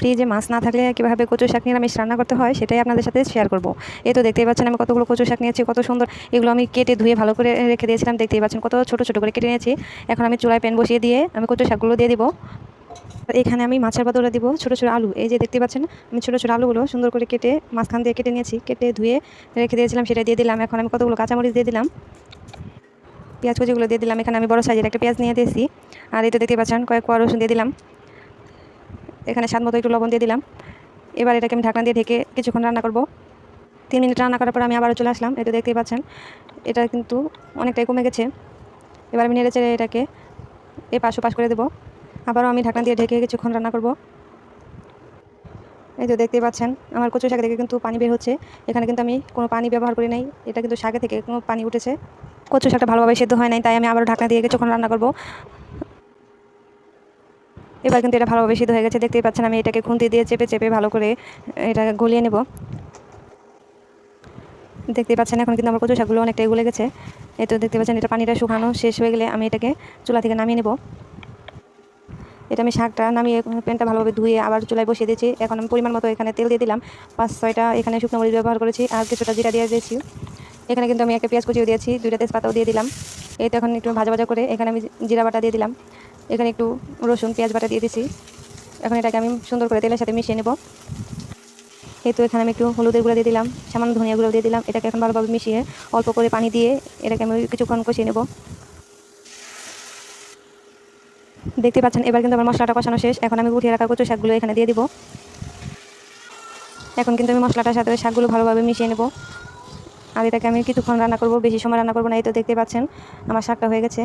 ফ্রিজে মাছ না থাকলে কীভাবে কচু শাক নিরামিষ রান্না করতে হয়, সেটাই আপনাদের সাথে শেয়ার করব। এই তো দেখতেই পাচ্ছেন আমি কতগুলো কচু শাক নিয়েছি, কত সুন্দর। এগুলো আমি কেটে ধুয়ে ভালো করে রেখে দিয়েছিলাম, দেখতেই পাচ্ছেন কত ছোটো ছোটো করে কেটে নিয়েছি। এখন আমি চুলায় প্যান বসিয়ে দিয়ে আমি কচু শাকগুলো দিয়ে দিব। এখানে আমি মাছের বদলে দিব ছোটো ছোটো আলু, এই যে দেখতে পাচ্ছেন, আমি ছোটো ছোটো আলুগুলো সুন্দর করে কেটে মাঝখান দিয়ে কেটে নিয়েছি, কেটে ধুয়ে রেখে দিয়েছিলাম, সেটা দিয়ে দিলাম। এখন আমি কতগুলো কাঁচামরিচ দিয়ে দিলাম। পেঁয়াজ কুচিগুলো দিয়ে দিলাম, এখানে আমি বড় সাইজের একটা পেঁয়াজ নিয়ে দিয়েছি। আর এই তো দেখতে পাচ্ছেন কয়েক কোয়া রসুন দিয়ে দিলাম। এখানে স্বাদ মতো একটু লবণ দিয়ে দিলাম। এবার এটাকে আমি ঢাকনা দিয়ে ঢেকে কিছুক্ষণ রান্না করব। তিন মিনিট রান্না করার পর আমি আবারও চলে আসলাম এটা দেখতেই পাচ্ছেন। এটা কিন্তু অনেকটাই কমে গেছে। এবার আমি নেড়ে চেড়ে এটাকে এ পাশ পাশ করে দেবো। আবারও আমি ঢাকনা দিয়ে ঢেকে কিছুক্ষণ রান্না করব। এই তো দেখতেই পাচ্ছেন, আমার কচু শাক থেকে কিন্তু পানি বের হচ্ছে। এখানে কিন্তু আমি কোনো পানি ব্যবহার করি নাই। এটা কিন্তু শাকে থেকে কোনো পানি উঠেছে। কচু শাকটা ভালোভাবে সেদ্ধ হয় নাই, তাই আমি আবারও ঢাকনা দিয়ে কিছুক্ষণ রান্না করব। এবার কিন্তু এটা ভালোভাবে সিদ্ধ হয়ে গেছে। দেখতেই পাচ্ছেন আমি এটাকে খুন্তি দিয়ে চেপে চেপে ভালো করে এটা গলিয়ে নেব। দেখতেই পাচ্ছেন এখন কিন্তু আমার কচু শাকগুলো অনেকটাই গলে গেছে। এই তো দেখতে পাচ্ছেন এটা পানিটা শুকানো শেষ হয়ে গেলে আমি এটাকে চুলা থেকে নামিয়ে নেব। এটা আমি শাকটা নামিয়ে প্যানটা ভালোভাবে ধুয়ে আবার চুলায় বসিয়ে দিয়েছি। এখন আমি পরিমাণ মতো এখানে তেল দিয়ে দিলাম। পাঁচ, ছয়টা এখানে শুকনো মরিচ ব্যবহার করেছি আর কিছুটা জিরা দিয়ে দিয়েছি। এখানে কিন্তু আমি একটা পেঁয়াজ কুচিও দিয়েছি, দুইটা তেজপাতাও দিয়ে দিলাম। এই তো এখন একটু ভাজা ভাজা করে এখানে আমি জিরা বাটা দিয়ে দিলাম। এখানে একটু রসুন, পেঁয়াজ বাটা দিয়ে দিছি। এখন এটাকে আমি সুন্দর করে তেলের সাথে মিশিয়ে নেব। এই এখানে আমি একটু হলুদের গুঁড়ো দিয়ে দিলাম, সামান্য ধনিয়া গুঁড়ো দিয়ে দিলাম। এটাকে এখন ভালোভাবে মিশিয়ে অল্প করে পানি দিয়ে এটাকে আমি কিছুক্ষণ কষিয়ে নেব। দেখতে পাচ্ছেন, এবার কিন্তু আমার মশলাটা কষানো শেষ। এখন আমি উঠিয়ে রাখা কচু শাকগুলো এখানে দিয়ে দিব। এখন কিন্তু আমি মশলাটার সাথে শাকগুলো ভালোভাবে মিশিয়ে নেব। আর এটাকে আমি কিছুক্ষণ রান্না করব, বেশি সময় রান্না করব না, এই তো দেখতে পাচ্ছেন, আমার শাকটা হয়ে গেছে।